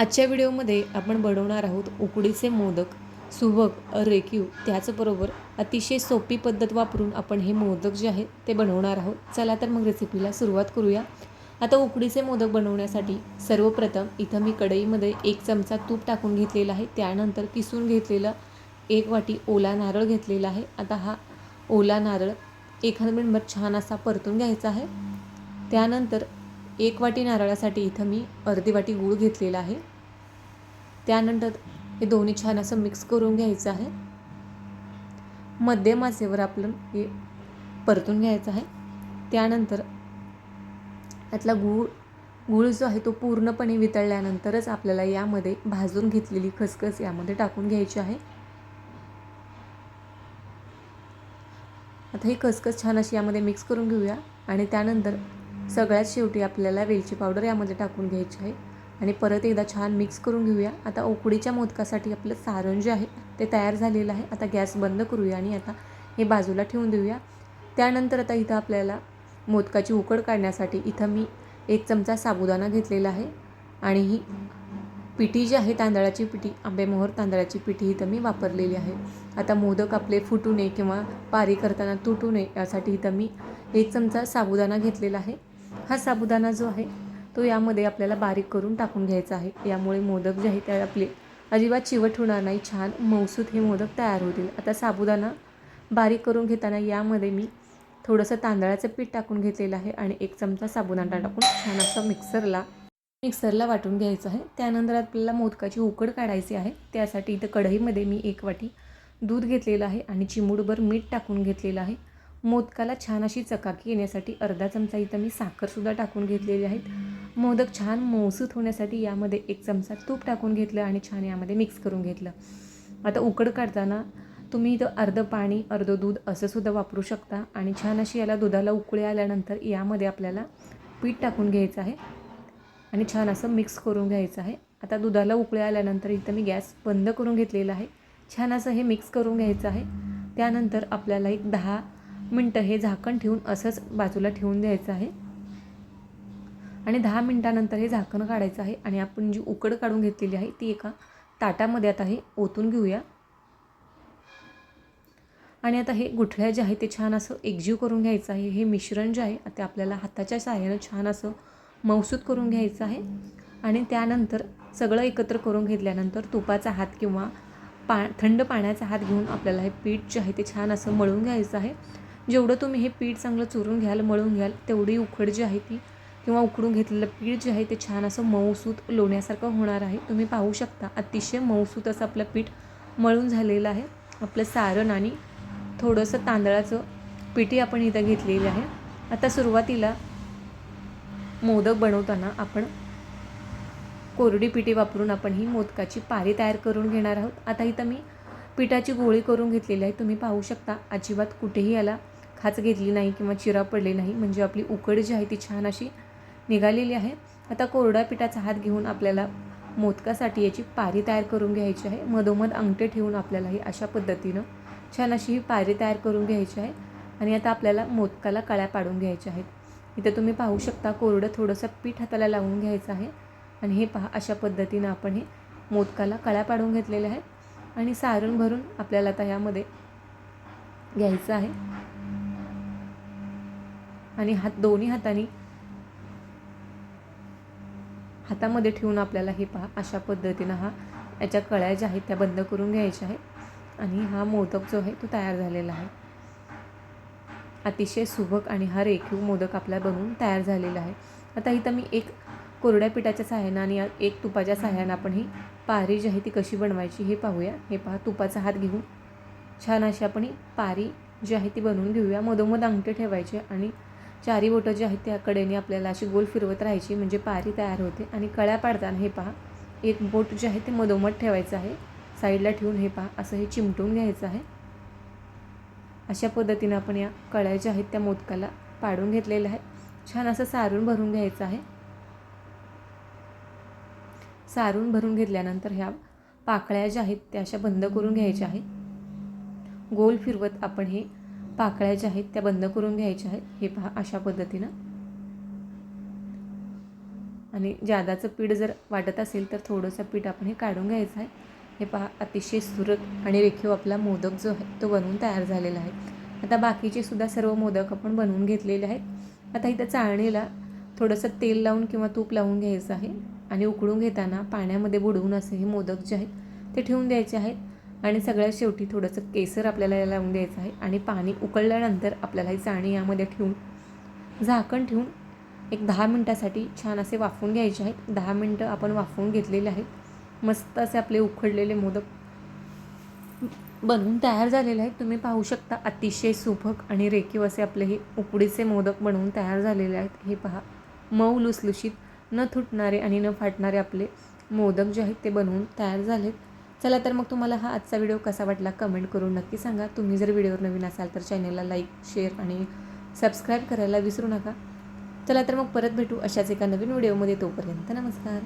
आजच्या व्हिडिओमध्ये आपण बनवणार आहोत उकडीचे मोदक सुबक रेखीव त्याचबरोबर अतिशय सोपी पद्धत वापरून आपण हे मोदक जे आहेत ते बनवणार आहोत. चला तर मग रेसिपीला सुरुवात करूया. आता उकडीचे मोदक बनवण्यासाठी सर्वप्रथम इथं मी कढईमध्ये एक चमचा तूप टाकून घेतलेला आहे. त्यानंतर किसून घेतलेलं एक वाटी ओला नारळ घेतलेला आहे. आता हा ओला नारळ एखादा मिनभर छान असा परतून घ्यायचा आहे. त्यानंतर एक वाटी नारळासाठी इथं मी अर्धी वाटी गूळ घेतलेला आहे. त्यानंतर हे दोन्ही छान असं मिक्स करून घ्यायचं आहे. मध्यम आचेवर आपलं हे परतून घ्यायचं आहे. त्यानंतर यातला गूळ गूळ जो आहे तो पूर्णपणे वितळल्यानंतरच आपल्याला यामध्ये भाजून घेतलेली खसखस यामध्ये टाकून घ्यायची आहे. आता ही खसखस छान अशी यामध्ये मिक्स करून घेऊया आणि त्यानंतर सगळ्यात शेवटी आपल्याला वेलची पावडर यामध्ये टाकून घ्यायची आहे. आणि परत एकदा छान मिक्स करून घेऊया. आता उकडीच्या मोदकासाठी आपलं सारण जे आहे ते तयार झालेलं आहे. आता गॅस बंद करूया आणि आता हे बाजूला ठेवून देऊया. त्यानंतर आता इथं आपल्याला मोदकाची उकड काढण्यासाठी इथं मी एक चमचा साबुदाणा घेतलेला आहे. आणि ही पिठी जी आहे तांदळाची पिठी आंबेमोहर तांदळाची पिठी इथं मी वापरलेली आहे. आता मोदक आपले फुटू नये किंवा पारी करताना तुटू नये यासाठी इथं मी एक चमचा साबुदाणा घेतलेला आहे. हा साबुदाणा जो आहे तो यामध्ये आपल्याला बारीक करून टाकून घ्यायचा आहे. यामुळे मोदक जे आहे ते आपले अजिबात चिवट होणार नाही. छान मौसूत हे मोदक तयार होतील. आता साबुदाणा बारीक करून घेताना यामध्ये मी थोडंसं तांदळाचं पीठ टाकून घेतलेलं आहे आणि एक चमचा साबुदाणा टाकून छान असं मिक्सरला मिक्सरला वाटून घ्यायचं आहे. त्यानंतर आपल्याला मोदकाची उकड काढायची आहे. त्यासाठी इथं कढईमध्ये मी एक वाटी दूध घेतलेलं आहे आणि चिमूडभर मीठ टाकून घेतलेलं आहे. मोदकाला छान अशी चकाकी येण्यासाठी अर्धा चमचा इथं मी साखरसुद्धा टाकून घेतलेली आहेत. मोदक छान मौसूत होण्यासाठी यामध्ये एक चमचा तूप टाकून घेतलं आणि छान यामध्ये मिक्स करून घेतलं. आता उकड काढताना तुम्ही इथं अर्धं पाणी अर्धं दूध असं सुद्धा वापरू शकता आणि छान अशी याला दुधाला उकळी आल्यानंतर यामध्ये आपल्याला पीठ टाकून घ्यायचं आहे आणि छान असं मिक्स करून घ्यायचं आहे. आता दुधाला उकळी आल्यानंतर इथं मी गॅस बंद करून घेतलेला आहे. छान असं हे मिक्स करून घ्यायचं आहे. त्यानंतर आपल्याला एक दहा मिनटं हे झाकण ठेवून असंच बाजूला ठेवून द्यायचं आहे. आणि दहा मिनटानंतर हे झाकण काढायचं आहे आणि आपण जी उकड काढून घेतलेली आहे ती एका ताटामध्ये आता हे ओतून घेऊया. आणि आता हे गुठळ्या जे आहे ते छान असं एकजीव करून घ्यायचं आहे. हे मिश्रण जे आहे ते आपल्याला हाताच्या सहाय्यानं छान असं मौसूद करून घ्यायचं आहे. आणि त्यानंतर सगळं एकत्र करून घेतल्यानंतर तुपाचा हात किंवा पा थंड पाण्याचा हात घेऊन आपल्याला हे पीठ जे आहे ते छान असं मळून घ्यायचं आहे. जेवढं तुम्ही हे पीठ चांगलं चुरून घ्याल मळून घ्याल तेवढी उकड जी आहे ती किंवा उकडून घेतलेलं पीठ जे आहे ते छान असं मऊसूत लोण्यासारखं होणार आहे. तुम्ही पाहू शकता अतिशय मऊसूत असं आपलं पीठ मळून झालेलं आहे. आपलं सारण आणि थोडंसं तांदळाचं पिठी आपण इथं घेतलेली आहे. आता सुरुवातीला मोदक बनवताना आपण कोरडी पिठी वापरून आपण ही मोदकाची पारी तयार करून घेणार आहोत. आता इथं मी पिठाची गोळी करून घेतलेली आहे. तुम्ही पाहू शकता अजिबात कुठेही याला खाच घेतली नाही किंवा चिरा पडली नाही म्हणजे आपली उकड जी आहे ती छान अशी निघालेली आहे. आता कोरड्या पिठाचा हात घेऊन आपल्याला मोदकासाठी याची पारी तयार करून घ्यायची आहे. मधोमध अंगठे ठेवून आपल्याला ही अशा पद्धतीनं छान अशी ही पारी तयार करून घ्यायची आहे आणि आता आपल्याला मोदकाला कळ्या पाडून घ्यायच्या आहेत. इथे तुम्ही पाहू शकता कोरडं थोडंसं पीठ हाताला लावून घ्यायचं आहे आणि हे पहा अशा पद्धतीनं आपण हे मोदकाला कळ्या पाडून घेतलेल्या आहेत आणि सारण भरून आपल्याला आता यामध्ये घ्यायचं आहे. आणि हात दोन्ही हाताने हातामध्ये ठेवून आपल्याला हे पहा अशा पद्धतीनं हा याच्या कळ्या ज्या आहेत त्या बंद करून घ्यायच्या आहेत. आणि हा मोदक जो आहे तो तयार झालेला आहे. अतिशय सुबक आणि हा रेखीव मोदक आपला बनवून तयार झालेला आहे. आता इथं मी एक कोरड्या पिठाच्या सहाय्यानं आणि एक तुपाच्या सहाय्यानं आपण ही पारी जी आहे ती कशी बनवायची हे पाहूया. हे पहा तुपाचा हात घेऊन छान अशी आपण ही पारी जी आहे ती बनवून घेऊया. मधोमध अंगठे ठेवायचे आणि चारी बोटं जी आहेत त्या कडेने आपल्याला अशी गोल फिरवत राहायची म्हणजे पारी तयार होते. आणि कळ्या पाडताना हे पहा एक बोट जे आहे ते मधोमध ठेवायचं आहे. साईडला ठेवून हे पहा असं हे चिमटून घ्यायचं आहे. अशा पद्धतीनं आपण या कळ्या ज्या आहेत त्या मोदकाला पाडून घेतलेल्या आहेत. छान असं सारून भरून घ्यायचं आहे. सारून भरून घेतल्यानंतर ह्या पाकळ्या ज्या आहेत त्या अशा बंद करून घ्यायच्या आहेत गोल फिरवत आपण हे पाकळ्या ज्या आहेत त्या बंद करून घ्यायच्या आहेत. हे पहा अशा पद्धतीनं. आणि जादाचं पीठ जर वाटत असेल तर थोडंसं पीठ आपण हे काढून घ्यायचं आहे. हे पहा अतिशय सुरत आणि रेखीव आपला मोदक जो आहे तो बनवून तयार झालेला आहे. आता बाकीचे सुद्धा सर्व मोदक आपण बनवून घेतलेले आहेत. आता इथं चाळणीला थोडंसं तेल लावून किंवा तूप लावून घ्यायचं आहे. आणि उकळून घेताना पाण्यामध्ये बुडवून असे हे मोदक जे आहेत ते ठेवून द्यायचे आहेत. आणि सगळ्यात शेवटी थोडंसं केसर आपल्याला याला लावून द्यायचं आहे आणि पाणी उकळल्यानंतर आपल्याला ही चाळणी यामध्ये ठेवून झाकण ठेवून एक दहा मिनटासाठी छान असे वाफवून घ्यायचे आहेत. दहा मिनटं आपण वाफवून घेतलेले आहेत. मस्त असे आपले उखडलेले मोदक बनवून तयार झालेले आहेत. तुम्ही पाहू शकता अतिशय सुभक आणि रेखीव असे आपले हे उकडीचे मोदक बनवून तयार झालेले आहेत. हे पहा मऊ लुसलुशीत न तुटणारे आणि न फाटणारे आपले मोदक जे आहेत ते बनवून तयार झालेत. चला तर मग तुम्हाला हा आजचा व्हिडिओ कसा वाटला कमेंट करून नक्की सांगा. तुम्ही जर व्हिडिओवर नवीन असाल तर चॅनलला लाईक शेअर आणि सबस्क्राईब करायला विसरू नका. चला तर मग परत भेटू अशाच एका नवीन व्हिडिओमध्ये. तोपर्यंत नमस्कार.